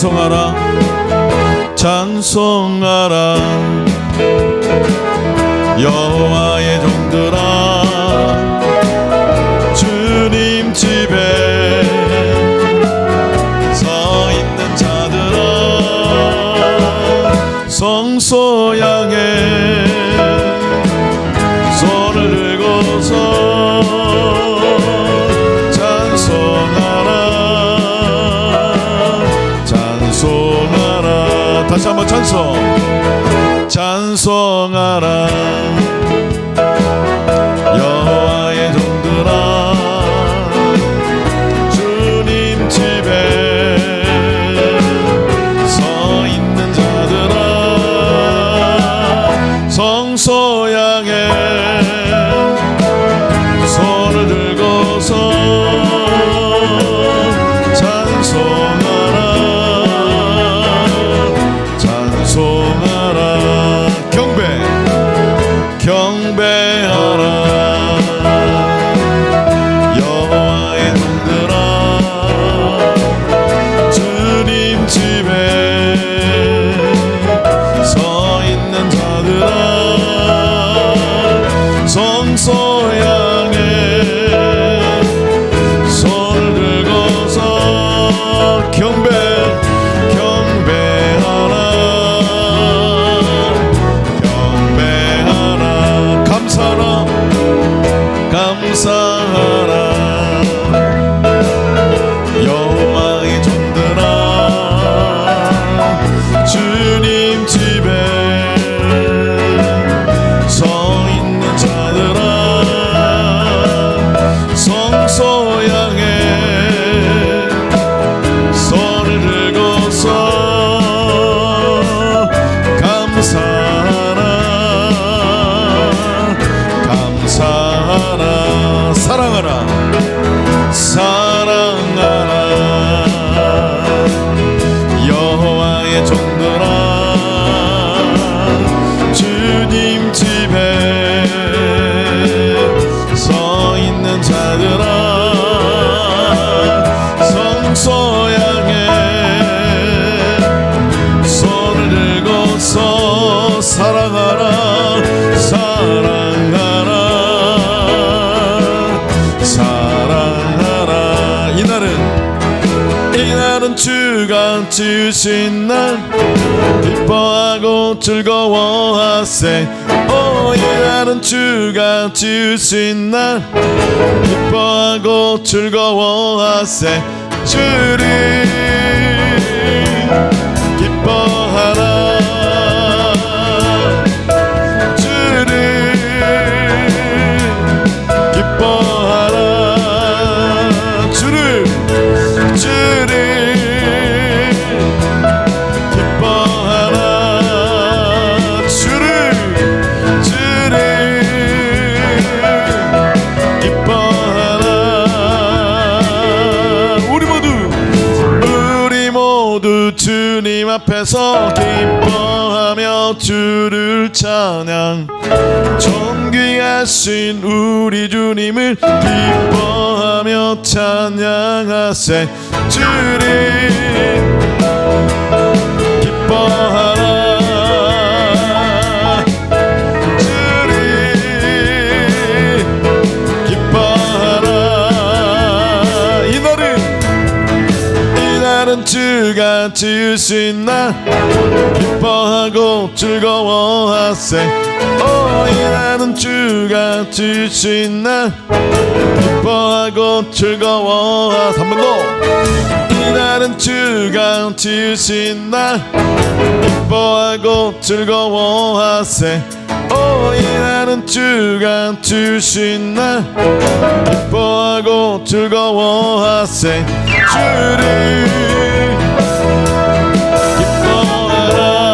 찬송하라. 찬송하라. 여호와 찬송. 찬송 주신 날 기뻐하고 즐거워하세. 오 이날은 주가 주신 날 기뻐하고 즐거워하세. 주를 찬양. 존귀하신 우리 주님을 기뻐하며 찬양하세. 주를 주가 지으신 날 기뻐하고 즐거워하세. 오 이날은 주가 지으신 날 기뻐하고 즐거워하 한번 더. 이날은 주가 지으신 날 기뻐하고 즐거워하세 오 이날은 주가 주신 날 기뻐하고 즐거워하세 주를. 기뻐하라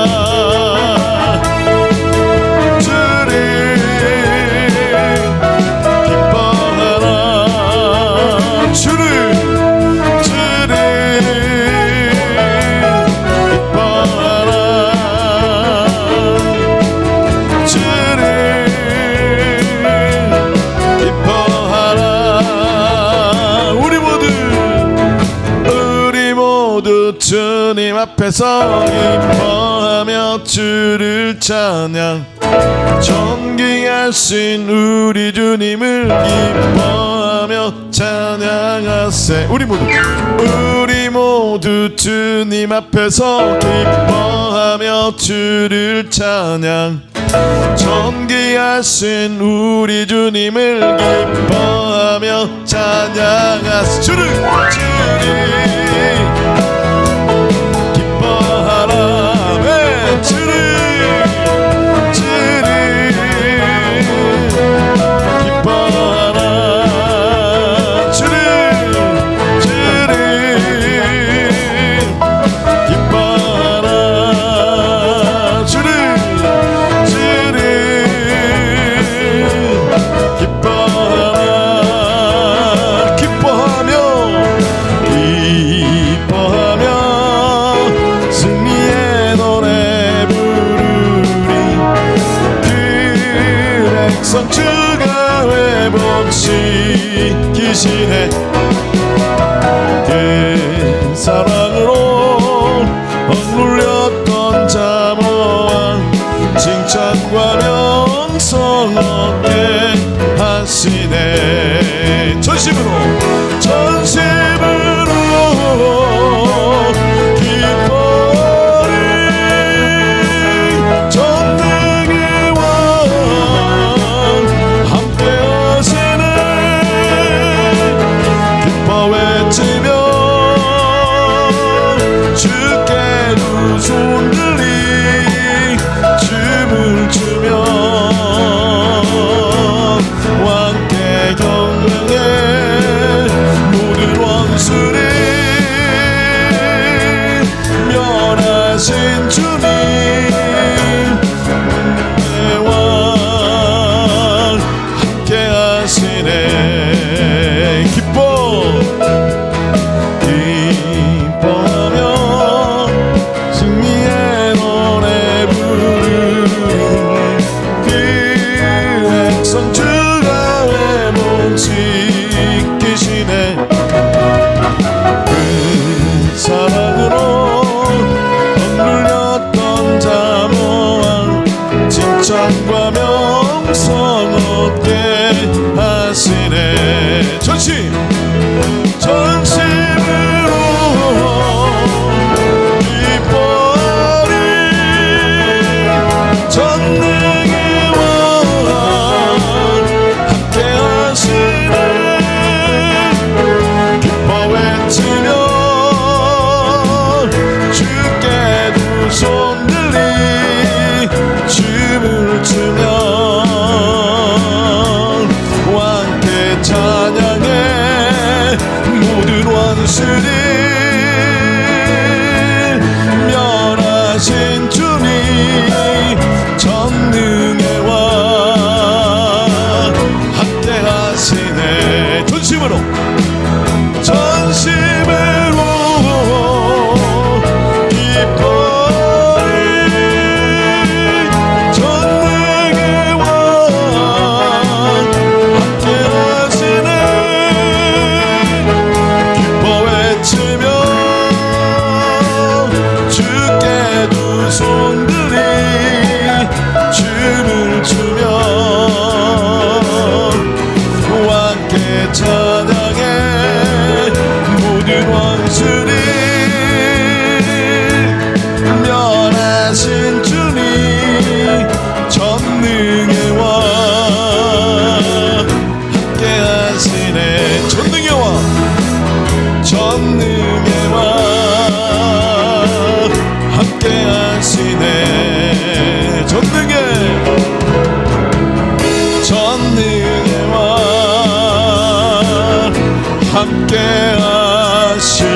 앞에서 기뻐하며 주를 찬양. 전기하신 우리 주님을 기뻐하며 찬양하세. 우리 모두. 우리 모두 주님 앞에서 기뻐하며 주를 찬양. 전기하신 우리 주님을 기뻐하며 찬양하세. 주를 주님 City. sanguagliò 나와 함께 하시네.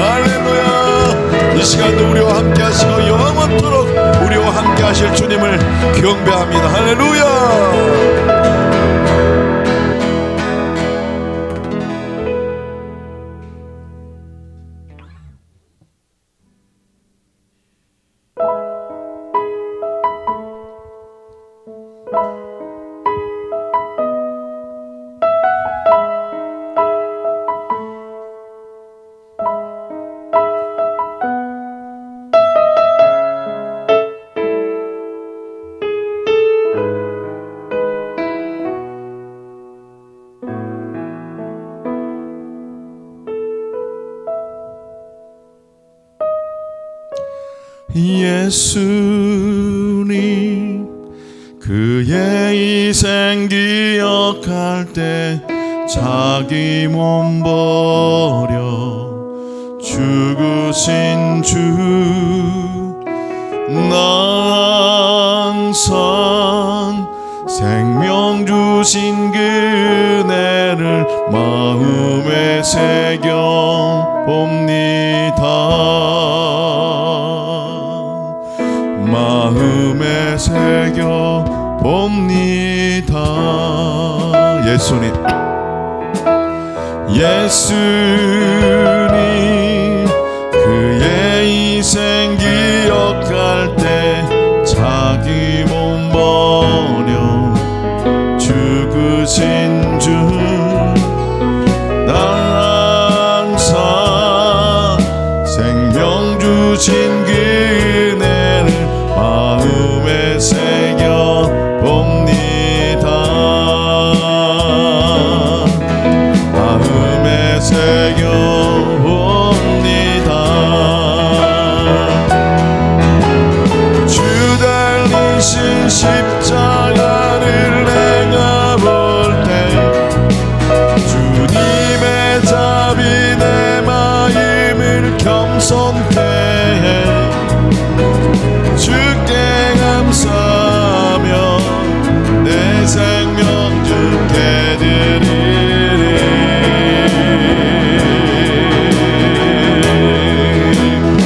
할렐루야. 이 시간도 우리와 함께 하시고 영원토록 우리와 함께 하실 주님을 경배합니다. 할렐루야. 기억할 때 자기 몸 버려 죽으신 주나 항상 생명 주신 그네를 마음에 새겨 봄 예수님. 예수.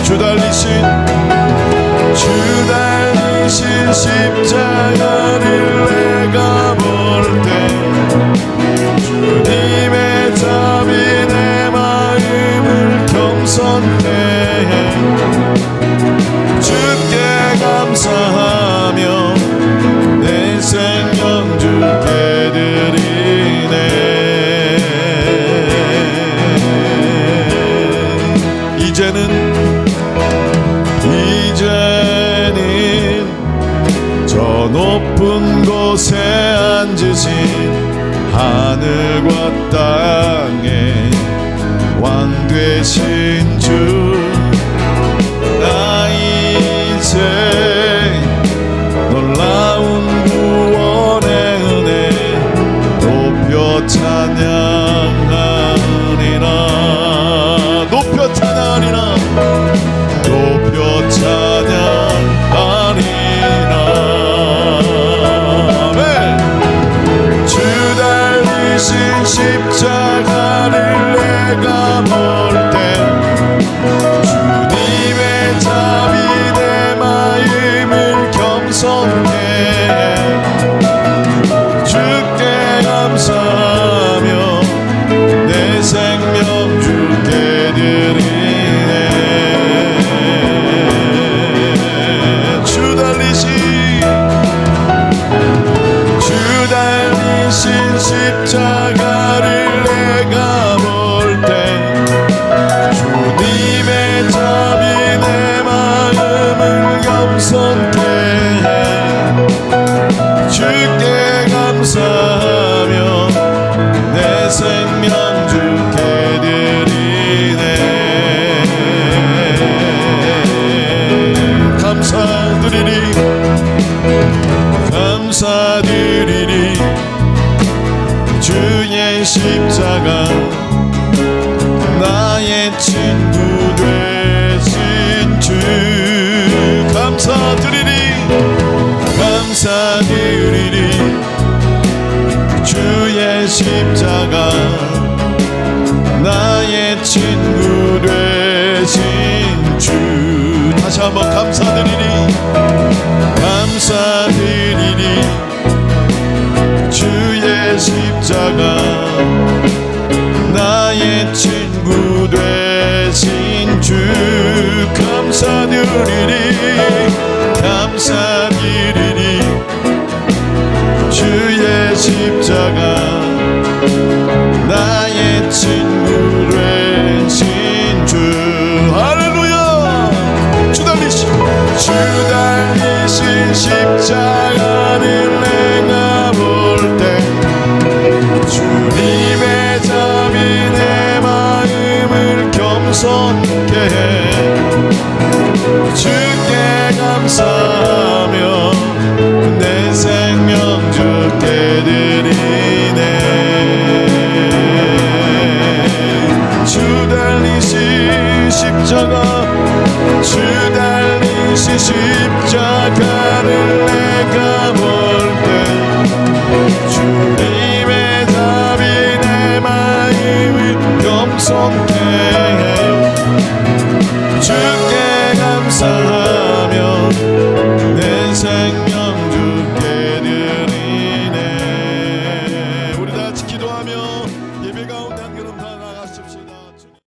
주 달리신 주 달리신 십자 한번 감사드리니 감사 달리신 십자가 주 달리신 십자가